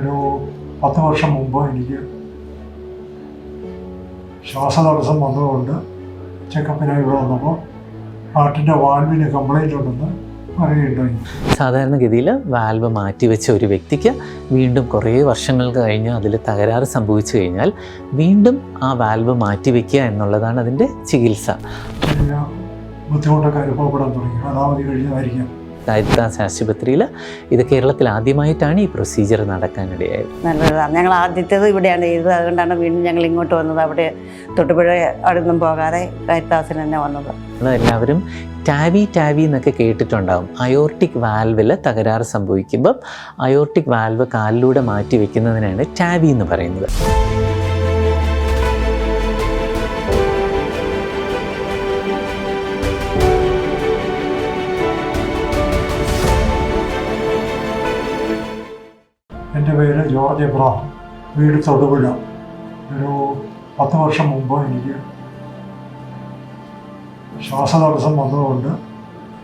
ഒരു പത്ത് വർഷം മുമ്പ് എനിക്ക് ശ്വാസതടസ്സം വന്നതുകൊണ്ട് ചെക്കപ്പിനായി ഇവിടെ വന്നപ്പോൾ ഹാർട്ടിന്റെ വാൽവിന് കംപ്ലൈന്റ് ഉണ്ടെന്ന് സാധാരണഗതിയിൽ വാൽവ് മാറ്റിവെച്ച ഒരു വ്യക്തിക്ക് വീണ്ടും കുറേ വർഷങ്ങൾ കഴിഞ്ഞ് അതിൽ തകരാറ് സംഭവിച്ചു കഴിഞ്ഞാൽ വീണ്ടും ആ വാൽവ് മാറ്റിവെക്കുക എന്നുള്ളതാണ് അതിന്റെ ചികിത്സ. ബുദ്ധിമുട്ടൊക്കെ അനുഭവപ്പെടാൻ തുടങ്ങി. കാലാവധി കഴിഞ്ഞതായിരിക്കാം. കാരിത്താസ് ആശുപത്രിയിൽ ഇത് കേരളത്തിൽ ആദ്യമായിട്ടാണ് ഈ പ്രൊസീജിയർ നടക്കാനിടയായത്. നല്ലതാണ്. ഞങ്ങൾ ആദ്യത്തേത് ഇവിടെയാണ് ചെയ്തത്. അതുകൊണ്ടാണ് വീണ്ടും ഞങ്ങൾ ഇങ്ങോട്ട് വന്നത്. അവിടെ തൊട്ടുപുഴ അടുന്നും പോകാതെ കാരിത്താസിന് തന്നെ വന്നത്. എല്ലാവരും ടാവി ടാവി എന്നൊക്കെ കേട്ടിട്ടുണ്ടാവും. അയോർട്ടിക് വാൽവിൽ തകരാറ് സംഭവിക്കുമ്പം അയോർട്ടിക് വാൽവ് കാലിലൂടെ മാറ്റി വെക്കുന്നതിനാണ് ടാവി എന്ന് പറയുന്നത്. ജോർജ് എബ്രഹാം വീട് തൊടുപുഴ ഒരു പത്ത് വർഷം മുമ്പ് എനിക്ക് ശ്വാസതടസ്സം വന്നതുകൊണ്ട്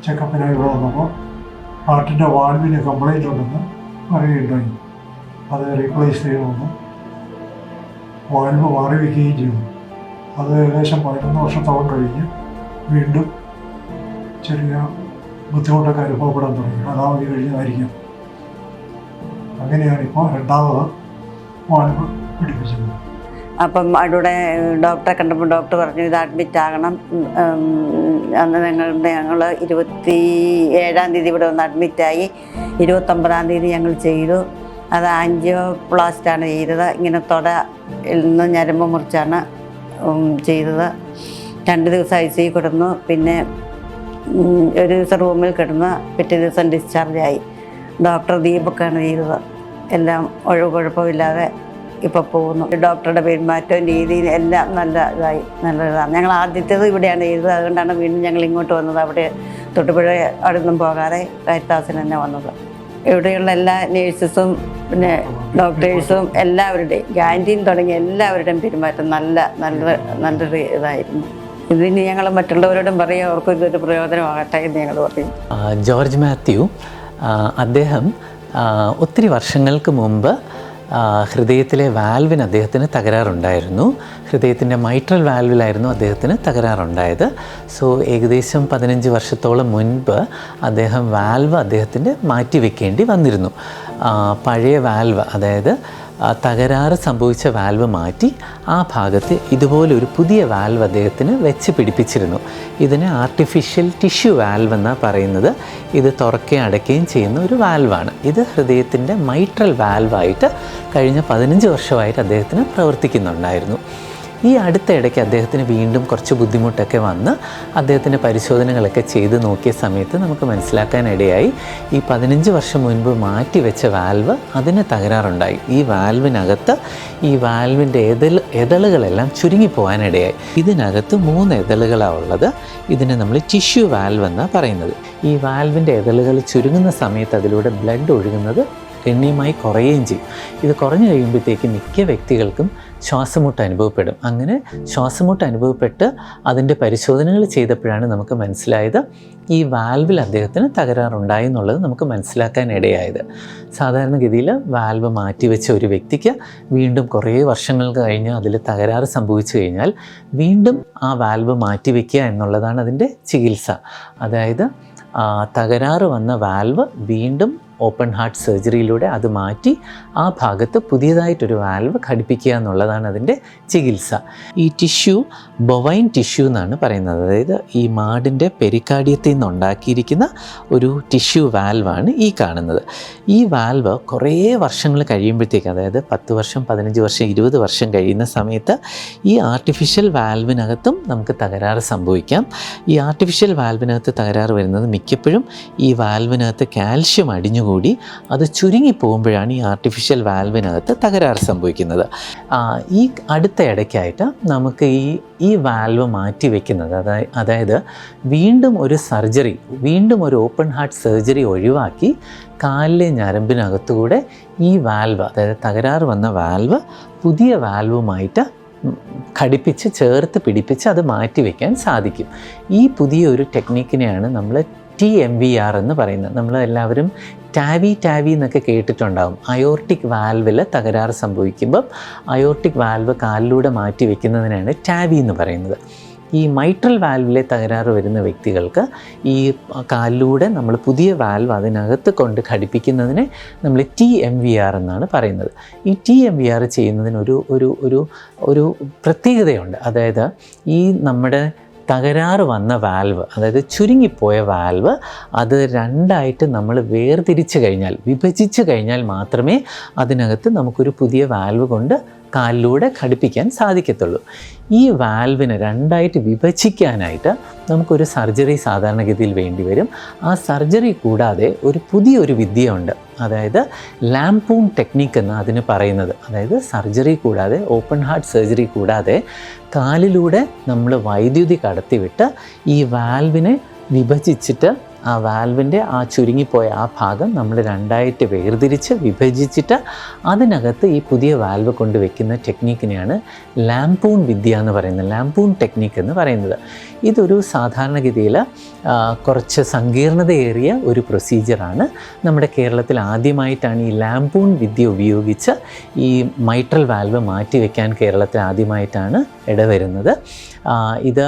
ചെക്കപ്പിനായി ഇവിടെ വന്നപ്പോൾ ഹാർട്ടിന്റെ വാൽവിന് കംപ്ലൈന്റ് ഉണ്ടെന്ന് അറിയുകയുണ്ടായി. അത് റീപ്ലേസ് ചെയ്യണമെന്ന് വാൽവ് മാറി വയ്ക്കുകയും ചെയ്തു. അത് ഏകദേശം പതിനൊന്ന് വർഷത്തോളം കഴിഞ്ഞ് വീണ്ടും ചെറിയ ബുദ്ധിമുട്ടൊക്കെ അനുഭവപ്പെടാൻ തുടങ്ങി. അതാവധി കഴിഞ്ഞതായിരിക്കാം. അങ്ങനെയാണ് ഇപ്പോൾ രണ്ടാമത് വാൽവ് പിടിപ്പിച്ചത് അപ്പം അവിടെ ഡോക്ടറെ കണ്ടപ്പോൾ ഡോക്ടർ പറഞ്ഞു ഇത് അഡ്മിറ്റ് ആകണം. അന്ന് ഞങ്ങളുടെ ഞങ്ങൾ ഇരുപത്തി ഏഴാം തീയതി ഇവിടെ വന്ന് അഡ്മിറ്റായി ഇരുപത്തൊമ്പതാം തീയതി ഞങ്ങൾ ചെയ്തു. അത് ആൻജിയോ പ്ലാസ്റ്റാണ് ചെയ്തത്. ഇങ്ങനെ തൊട നിന്ന് ഞരമ്പ് മുറിച്ചാണ് ചെയ്തത്. രണ്ട് ദിവസം ഐ സി കിടന്നു. പിന്നെ ഒരു ദിവസം റൂമിൽ കിടന്ന് പിറ്റേ ദിവസം ഡിസ്ചാർജായി ഡോക്ടർ ദീപക്കാണ് ചെയ്തത്. എല്ലാം ഒഴിവ് കുഴപ്പമില്ലാതെ ഇപ്പോൾ പോകുന്നു. ഡോക്ടറുടെ പെരുമാറ്റവും രീതിയും എല്ലാം നല്ല ഇതായി നല്ല ഇതാണ് ഞങ്ങൾ ആദ്യത്തേത് ഇവിടെയാണ് ചെയ്തത്. അതുകൊണ്ടാണ് വീണ്ടും ഞങ്ങൾ ഇങ്ങോട്ട് വന്നത്. അവിടെ തൊട്ടുപുഴ അടുന്നും പോകാതെ കൈത്താസിന് തന്നെ വന്നത്. ഇവിടെയുള്ള എല്ലാ നേഴ്സസും പിന്നെ ഡോക്ടേഴ്സും എല്ലാവരുടെയും ക്യാന്റീൻ തുടങ്ങിയ എല്ലാവരുടെയും പെരുമാറ്റം നല്ല നല്ല നല്ലൊരു ഇതായിരുന്നു. ഇതിന് ഞങ്ങൾ മറ്റുള്ളവരോടും പറയും. അവർക്കും ഇതൊരു പ്രയോജനമാകട്ടെ എന്ന് ഞങ്ങൾ പറയും. ജോർജ് മാത്യു അദ്ദേഹം ഒത്തിരി വർഷങ്ങൾക്ക് മുമ്പ് ഹൃദയത്തിലെ വാൽവിന് അദ്ദേഹത്തിന് തകരാറുണ്ടായിരുന്നു. ഹൃദയത്തിന്റെ മൈട്രൽ വാൽവിലായിരുന്നു അദ്ദേഹത്തിന് തകരാറുണ്ടായത്. സോ ഏകദേശം പതിനഞ്ച് വർഷത്തോളം മുൻപ് അദ്ദേഹം വാൽവ് അദ്ദേഹത്തിന്റെ മാറ്റിവെക്കേണ്ടി വന്നിരുന്നു. പഴയ വാൽവ് അതായത് തകരാറ് സംഭവിച്ച വാൽവ് മാറ്റി ആ ഭാഗത്ത് ഇതുപോലൊരു പുതിയ വാൽവ് അദ്ദേഹത്തിന് വെച്ച് പിടിപ്പിച്ചിരുന്നു. ഇതിനെ ആർട്ടിഫിഷ്യൽ ടിഷ്യൂ വാൽവ് എന്നാണ് പറയുന്നത്. ഇത് തുറക്കുകയും അടയ്ക്കുകയും ചെയ്യുന്ന ഒരു വാൽവാണ് ഇത് ഹൃദയത്തിന്റെ മൈട്രൽ വാൽവായിട്ട് കഴിഞ്ഞ പതിനഞ്ച് വർഷമായിട്ട് അദ്ദേഹത്തിന് പ്രവർത്തിക്കുന്നുണ്ടായിരുന്നു. ഈ അടുത്ത ഇടയ്ക്ക് അദ്ദേഹത്തിന് വീണ്ടും കുറച്ച് ബുദ്ധിമുട്ടൊക്കെ വന്ന് അദ്ദേഹത്തിന്റെ പരിശോധനകളൊക്കെ ചെയ്ത് നോക്കിയ സമയത്ത് നമുക്ക് മനസ്സിലാക്കാനിടയായി. ഈ പതിനഞ്ച് വർഷം മുൻപ് മാറ്റിവെച്ച വാൽവ് അതിന് തകരാറുണ്ടായി. ഈ വാൽവിനകത്ത് ഈ വാൽവിന്റെ എതൽ എതളുകളെല്ലാം ചുരുങ്ങിപ്പോകാനിടയായി ഇതിനകത്ത് മൂന്ന് എതളുകളാണ് ഉള്ളത്. ഇതിനെ നമ്മൾ ടിഷ്യൂ വാൽവ് എന്നാണ് പറയുന്നത്. ഈ വാൽവിന്റെ എതളുകൾ ചുരുങ്ങുന്ന സമയത്ത് അതിലൂടെ ബ്ലഡ് ഒഴുകുന്നത് ഗണ്യമായി കുറയുകയും ചെയ്യും. ഇത് കുറഞ്ഞു കഴിയുമ്പോഴത്തേക്ക് മിക്ക വ്യക്തികൾക്കും ശ്വാസമുട്ട് അനുഭവപ്പെടും. അങ്ങനെ ശ്വാസമുട്ട് അനുഭവപ്പെട്ട് അതിന്റെ പരിശോധനകൾ ചെയ്തപ്പോഴാണ് നമുക്ക് മനസ്സിലായത് ഈ വാൽവിൽ അദ്ദേഹത്തിന് തകരാറുണ്ടായി എന്നുള്ളത് നമുക്ക് മനസ്സിലാക്കാൻ ഇടയായത്. സാധാരണഗതിയിൽ വാൽവ് മാറ്റിവെച്ച ഒരു വ്യക്തിക്ക് വീണ്ടും കുറേ വർഷങ്ങൾക്ക് കഴിഞ്ഞ് അതിൽ തകരാറ് സംഭവിച്ചു കഴിഞ്ഞാൽ വീണ്ടും ആ വാൽവ് മാറ്റിവെക്കുക എന്നുള്ളതാണ് അതിന്റെ ചികിത്സ. അതായത് തകരാറ് വന്ന വാൽവ് വീണ്ടും ഓപ്പൺ ഹാർട്ട് സർജറിയിലൂടെ അത് മാറ്റി ആ ഭാഗത്ത് പുതിയതായിട്ടൊരു വാൽവ് ഘടിപ്പിക്കുക എന്നുള്ളതാണ് അതിന്റെ ചികിത്സ. ഈ ടിഷ്യൂ ബൊവൈൻ ടിഷ്യൂ എന്നാണ് പറയുന്നത്. അതായത് ഈ മാടിന്റെ പെരിക്കാർഡിയത്തിൽ നിന്നുണ്ടാക്കിയിരിക്കുന്ന ഒരു ടിഷ്യൂ വാൽവാണ് ഈ കാണുന്നത്. ഈ വാൽവ് കുറേ വർഷങ്ങൾ കഴിയുമ്പോഴത്തേക്ക് അതായത് പത്ത് വർഷം പതിനഞ്ച് വർഷം ഇരുപത് വർഷം കഴിയുന്ന സമയത്ത് ഈ ആർട്ടിഫിഷ്യൽ വാൽവിനകത്തും നമുക്ക് തകരാറ് സംഭവിക്കാം. ഈ ആർട്ടിഫിഷ്യൽ വാൽവിനകത്ത് തകരാറ് വരുന്നത് മിക്കപ്പോഴും ഈ വാൽവിനകത്ത് കാൽഷ്യം അടിഞ്ഞുകൂടി. അത് ചുരുങ്ങി പോകുമ്പോഴാണ് ഈ ആർട്ടിഫിഷ്യൽ വാൽവിനകത്ത് തകരാറ് സംഭവിക്കുന്നത്. ഈ അടുത്ത ഇടയ്ക്കായിട്ട് നമുക്ക് ഈ ഈ വാൽവ് മാറ്റി വയ്ക്കുന്നത് അതായത് അതായത് വീണ്ടും ഒരു സർജറി വീണ്ടും ഒരു ഓപ്പൺ ഹാർട്ട് സർജറി ഒഴിവാക്കി കാലിലെ ഞരമ്പിനകത്തുകൂടെ ഈ വാൽവ് അതായത് തകരാറ് വന്ന വാൽവ് പുതിയ വാൽവുമായിട്ട് ഘടിപ്പിച്ച് ചേർത്ത് പിടിപ്പിച്ച് അത് മാറ്റി വയ്ക്കാൻ സാധിക്കും. ഈ പുതിയ ഒരു ടെക്നിക്കിനെയാണ് നമ്മൾ ടി എം വി ആർ എന്ന് പറയുന്നത്. നമ്മൾ എല്ലാവരും ടാവി ടാവി എന്നൊക്കെ കേട്ടിട്ടുണ്ടാവും. അയോർട്ടിക് വാൽവിൽ തകരാറ് സംഭവിക്കുമ്പം അയോർട്ടിക് വാൽവ് കാലിലൂടെ മാറ്റി വെക്കുന്നതിനാണ് ടാവി എന്ന് പറയുന്നത്. ഈ മൈട്രൽ വാൽവിലെ തകരാറ് വരുന്ന വ്യക്തികൾക്ക് ഈ കാലിലൂടെ നമ്മൾ പുതിയ വാൽവ് അതിനകത്ത് കൊണ്ട് ഘടിപ്പിക്കുന്നതിനെ നമ്മൾ ടി എം വി ആർ എന്നാണ് പറയുന്നത്. ഈ ടി എം വി ആർ ചെയ്യുന്നതിന് ഒരു ഒരു ഒരു ഒരു പ്രത്യേകതയുണ്ട്. അതായത് ഈ നമ്മുടെ തകരാറ് വന്ന വാൽവ് അതായത് ചുരുങ്ങിപ്പോയ വാൽവ് അത് രണ്ടായിട്ട് നമ്മൾ വേർതിരിച്ച് കഴിഞ്ഞാൽ വിഭജിച്ച് കഴിഞ്ഞാൽ മാത്രമേ അതിനകത്ത് നമുക്കൊരു പുതിയ വാൽവ് കൊണ്ട് കാലിലൂടെ ഘടിപ്പിക്കാൻ സാധിക്കത്തുള്ളൂ. ഈ വാൽവിനെ രണ്ടായിട്ട് വിഭജിക്കാനായിട്ട് നമുക്കൊരു സർജറി സാധാരണഗതിയിൽ വേണ്ടി വരും. ആ സർജറി കൂടാതെ ഒരു പുതിയൊരു വിദ്യയുണ്ട്. അതായത് ലാംപൂൺ ടെക്നിക്ക് എന്ന് അതിന് പറയുന്നത്. അതായത് സർജറി കൂടാതെ ഓപ്പൺ ഹാർട്ട് സർജറി കൂടാതെ കാലിലൂടെ നമ്മൾ വൈദ്യുതി കടത്തിവിട്ട് ഈ വാൽവിനെ വിഭജിച്ചിട്ട് ആ വാൽവിന്റെ ആ ചുരുങ്ങിപ്പോയ ആ ഭാഗം നമ്മൾ രണ്ടായിട്ട് വേർതിരിച്ച് വിഭജിച്ചിട്ട് അതിനകത്ത് ഈ പുതിയ വാൽവ് കൊണ്ട് വെക്കുന്ന ടെക്നീക്കിനെയാണ് ലാംപൂൺ വിദ്യ എന്ന് പറയുന്നത്. ലാംപൂൺ ടെക്നീക്ക് എന്ന് പറയുന്നത്. ഇതൊരു സാധാരണഗതിയിൽ കുറച്ച് സങ്കീർണതയേറിയ ഒരു പ്രൊസീജിയറാണ്. നമ്മുടെ കേരളത്തിൽ ആദ്യമായിട്ടാണ് ഈ ലാംപൂൺ വിദ്യ ഉപയോഗിച്ച് ഈ മൈട്രൽ വാൽവ് മാറ്റി വയ്ക്കാൻ കേരളത്തിൽ ആദ്യമായിട്ടാണ് ഇടവരുന്നത്. ഇത്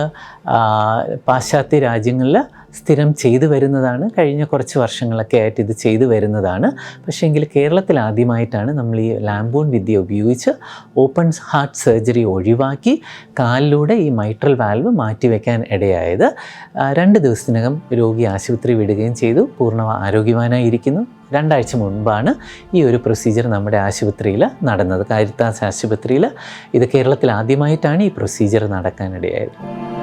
പാശ്ചാത്യ രാജ്യങ്ങളിൽ സ്ഥിരം ചെയ്തു വരുന്നതാണ്. കഴിഞ്ഞ കുറച്ച് വർഷങ്ങളൊക്കെ ആയിട്ട് ഇത് ചെയ്തു വരുന്നതാണ്. പക്ഷേ എങ്കിൽ കേരളത്തിൽ ആദ്യമായിട്ടാണ് നമ്മൾ ഈ ലാംബൂൺ വിദ്യ ഉപയോഗിച്ച് ഓപ്പൺ ഹാർട്ട് സർജറി ഒഴിവാക്കി കാലിലൂടെ ഈ മൈട്രൽ വാൽവ് മാറ്റിവെക്കാൻ ഇടയായത്. രണ്ട് ദിവസത്തിനകം രോഗി ആശുപത്രി വിടുകയും ചെയ്തു. പൂർണ ആരോഗ്യവാനായിരിക്കുന്നു. രണ്ടാഴ്ച മുൻപാണ് ഈ ഒരു പ്രൊസീജിയർ നമ്മുടെ ആശുപത്രിയിൽ നടന്നത്. കാരിത്താസ് ആശുപത്രിയിൽ ഇത് കേരളത്തിൽ ആദ്യമായിട്ടാണ് ഈ പ്രൊസീജിയർ നടക്കാനിടയായത്